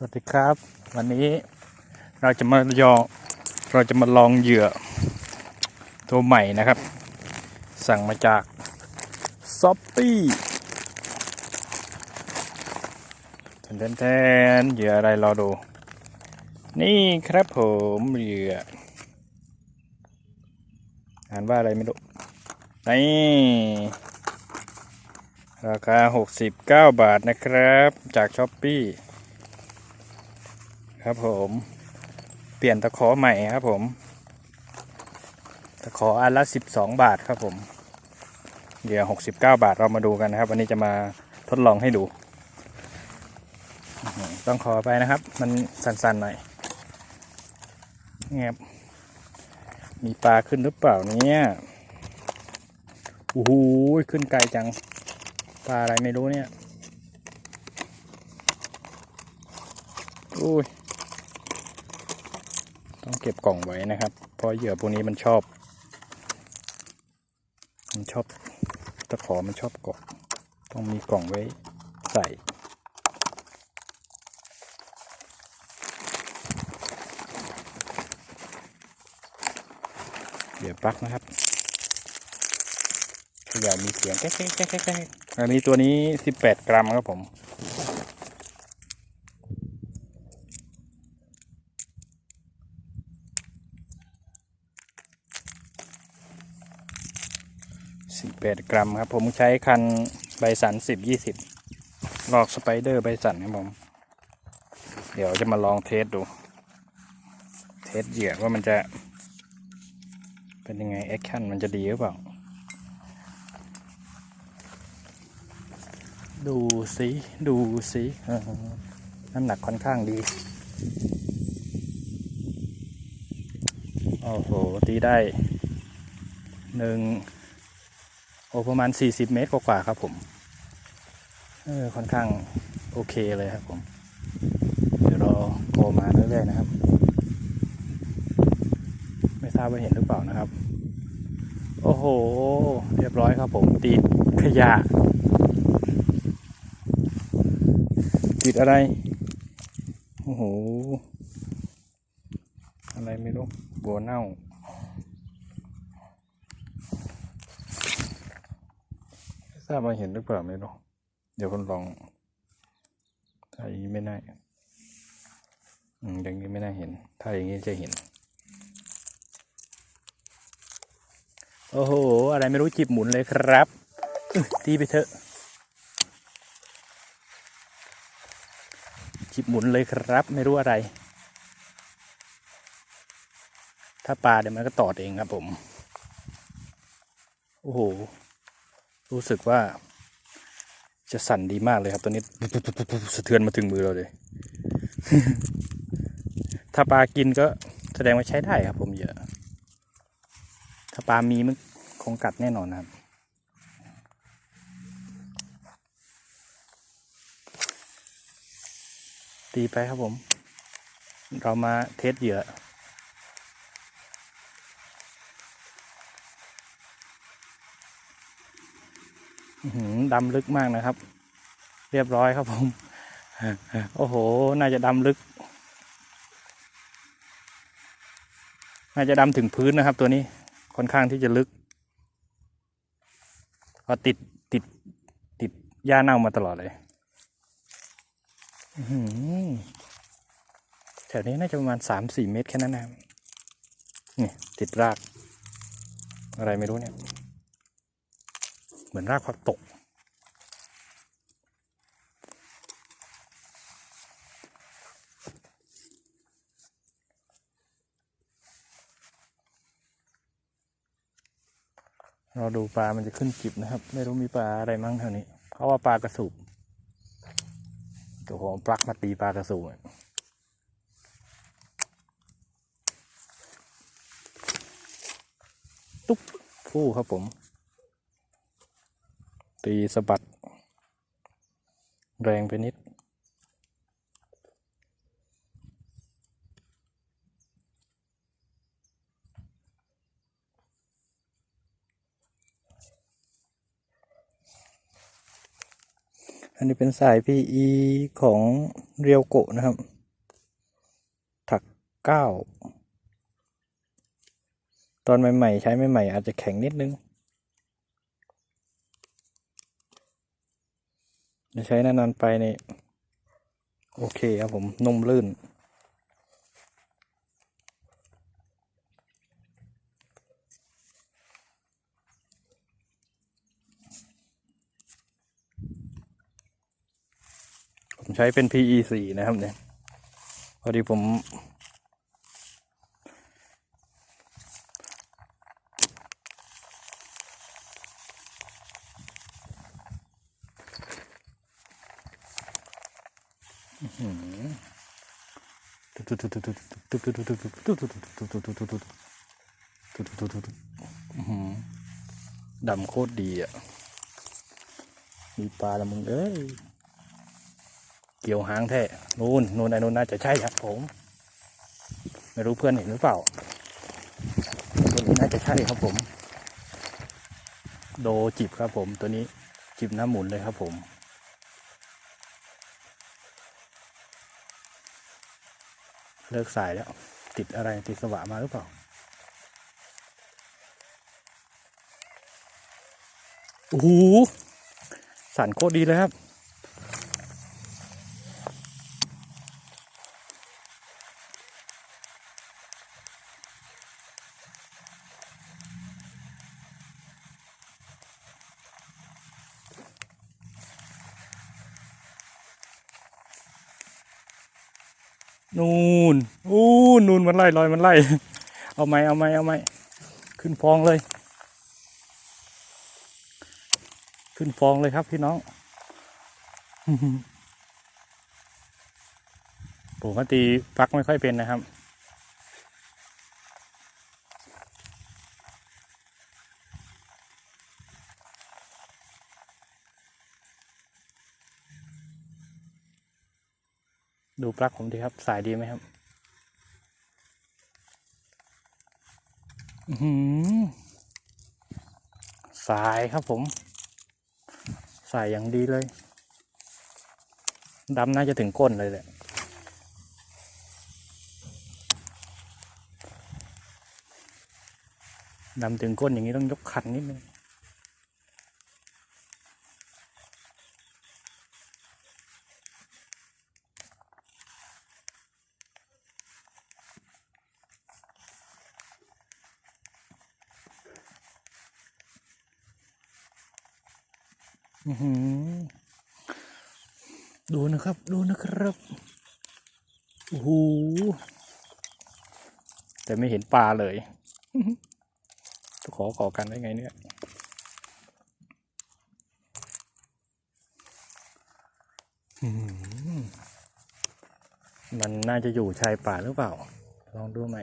สวัสดีครับ วันนี้เราจะมาลองเราจะมาลองเหยื่อตัวใหม่นะครับ สั่งมาจากซอปปี้แทนแทนๆเหยื่ออะไรรอดู นี่ครับผมเหยื่ออ่านว่าอะไรไม่รู้ นี่ราคา 69 บาทนะครับ จากช้อปปี้ ครับผมเปลี่ยนตะขอใหม่ครับผม ตะขออันละ12บาทครับผมเหยื่อ69บาทเรามาดูกันนะครับ วันนี้จะมาทดลองให้ดู ต้องขอไปนะครับ มันสั่นๆหน่อยเงียบมีปลาขึ้นหรือเปล่าเนี่ยโอ้โหขึ้นไกลจัง ปลาอะไรไม่รู้เนี่ย อุ้ย ต้องเก็บกล่องไว้นะครับ เพราะเหยื่อพวกนี้มันชอบ มันชอบตะขอมันชอบเกาะต้องมีกล่องไว้ใส่เดี๋ยวปลั๊กนะครับขยะมีเสียงแก๊กแก๊กแก๊กแก๊กแก๊กอันนี้ตัวนี้ 18 กรัมครับผม 8 กรัมครับ ผมใช้คันใบสัน10 20 ลอกสไปเดอร์ใบสันครับผม เดี๋ยวจะมาลองเทสดู เทสเหยื่อว่ามันจะ เป็นยังไงแอคชั่นมันจะดีหรือเปล่า ดูสิดูสิน้ำหนักค่อนข้างดี โอ้โห ตีได้หนึ่ง โอ้ประมาณ 40 เมตรกว่าครับผมเออค่อนข้างโอเคเลยครับผม เดี๋ยวรอโกมาเรื่อยๆนะครับ ไม่ทราบว่าเห็นหรือเปล่านะครับ โอ้โห เรียบร้อยครับผม ติดขยะ ติดอะไร โอ้โห อะไรไม่รู้ บัวเน่า ไม่ ทราบว่าเห็นหรือเปล่าไม่รู้เดี๋ยวคนลองถ้าอย่างนี้ไม่น่าอืมอย่างนี้ไม่น่าเห็น ถ้าอย่างนี้จะเห็น โอ้โห อะไรไม่รู้จิบหมุนเลยครับตีไปเถอะ จิบหมุนเลยครับ ไม่รู้อะไร ถ้าปลาเดี๋ยวมันก็ตอดเองครับผม โอ้โห รู้สึกว่า จะสั่นดีมากเลยครับตัวนี้สะเทือนมาถึงมือเราเลย ถ้าปลากินก็แสดงว่าใช้ได้ครับ ผมเยอะ ถ้าปลามีมันคงกัดแน่นอนนะครับตีไปครับผม เรามาเทสเหยื่อ อื้อหือ ดำลึกมากนะครับ เรียบร้อยครับผม โอ้โห น่าจะดำลึก น่าจะดำถึงพื้นนะครับ ตัวนี้ค่อนข้างที่จะลึกเพราะติดติด ติดหญ้าเน่ามาตลอดเลยแถวนี้น่าจะประมาณสามสี่เมตรแค่นั้นนะนี่ติดราก อะไรไม่รู้เนี่ย เหมือนรากผักตก เราดูปลา มันจะขึ้นจิบนะครับ ไม่รู้มีปลาอะไรมั่งแถวนี้ เขาว่าปลากระสูบตัวของปลักมาตีปลากระสูบตุ๊บฟู่ครับผม ตีสะบัด แรงไปนิด อันนี้เป็นสาย PE ของเรียวโกะนะครับ ถักเก้า ตอนใหม่ ๆ ใช้ใหม่ ๆ อาจจะแข็งนิดนึงจะ ใช้นานๆไปนี่โอเคครับผมนุ่มลื่น ผมใช้เป็น PE สี่นะครับเนี่ย พอดีผม ดำโคตรดีอะ มีปลาละมึงเอ้ย เกี่ยวหางแท้นู่นนู่นไอ้นู่นน่าจะใช่ครับผม ไม่รู้เพื่อนเห็นหรือเปล่าตัวนี้น่าจะใช่ครับผม โดจิบครับผมตัวนี้จิบน้ำหมุนเลยครับผม เลิกสายแล้ว ติดอะไรติดสว่ามาหรือเปล่าโอ้โหสันโคตรดีเลยครับ นูนอู้นูนมันไล่ลอยมันไล่ เอาไหมเอาไหมเอาไหมขึ้นฟองเลย ขึ้นฟองเลยครับพี่น้องปกตีฟักไม่ค่อยเป็นนะครับ ดูปลั๊กผมดีครับ สายดีไหมครับหือสายครับผม สายอย่างดีเลยดำน่าจะถึงก้นเลยแหละดำถึงก้นอย่างนี้ต้องยกคันนิดนึง ดูนะครับ ดูนะครับ โอ้โห แต่ไม่เห็นปลาเลย ขอขอกันได้ไงเนี่ย มันน่าจะอยู่ชายป่าหรือเปล่า ลองดูไหม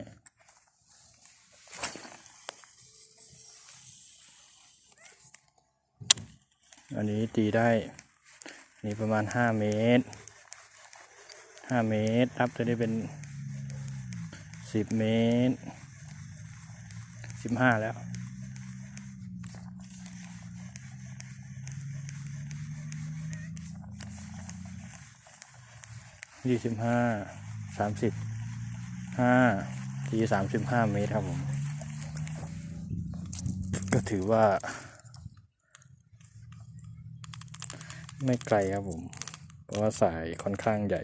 อันนี้ตีได้นี่ประมาณห้าเมตรห้าเมตรครับจะได้เป็นสิบเมตรสิบห้าแล้วยี่สิบห้าสามสิบห้าทีสามสิบห้าเมตรครับผม ก็ถือว่า ไม่ไกลครับผม เพราะว่าสายค่อนข้างใหญ่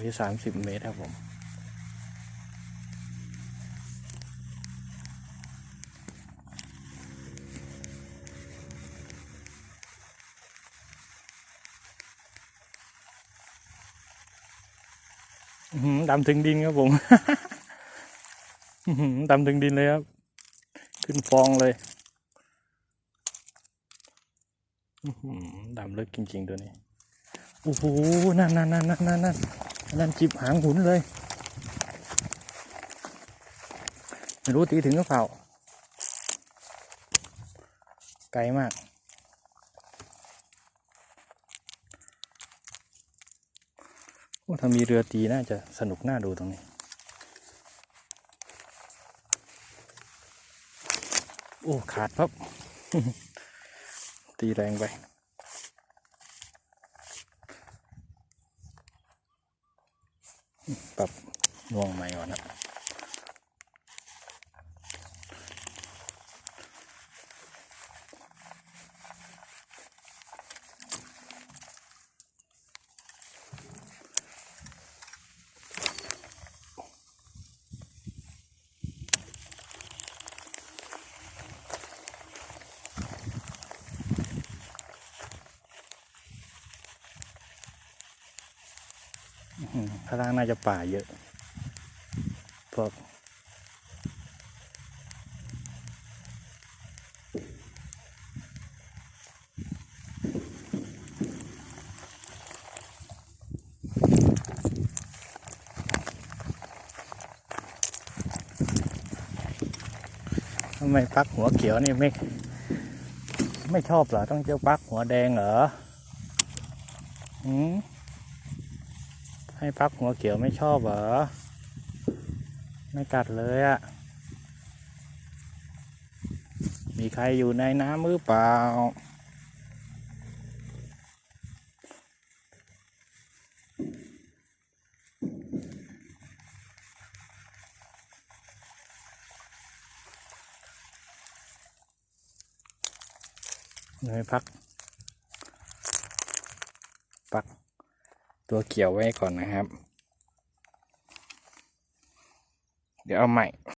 มีสามสิบเมตรครับผม ดำถึงดินครับผมดำถึงดินเลยครับ ขึ้นฟองเลยดำลึกจริงๆตัวนี้ โอ้โห นั่นนั่นนั่นนั่นนั่นนั่นนั่นจิบหางหุนเลย ไม่รู้ตีถึงหรือเปล่า ไกลมาก ถ้ามีเรือตีน่าจะสนุกน่าดูตรงนี้ โอ้ ขาดปั๊บตีแรงไปปรับน่วงใหม่ก่อนนะ ข้างล่างน่าจะป่าเยอะ พวกทำไมปักหัวเขียวนี่ไม่ไม่ชอบเหรอ ต้องเจ้าปักหัวแดงเหรอ อืม ให้พักหัวเขียวไม่ชอบเหรอ ไม่กัดเลยอะ่ะ มีใครอยู่ในน้ำหรือเปล่าไม่พัก ปัก ตัวเกี่ยวไว้ก่อนนะครับ เดี๋ยวเอาใหม่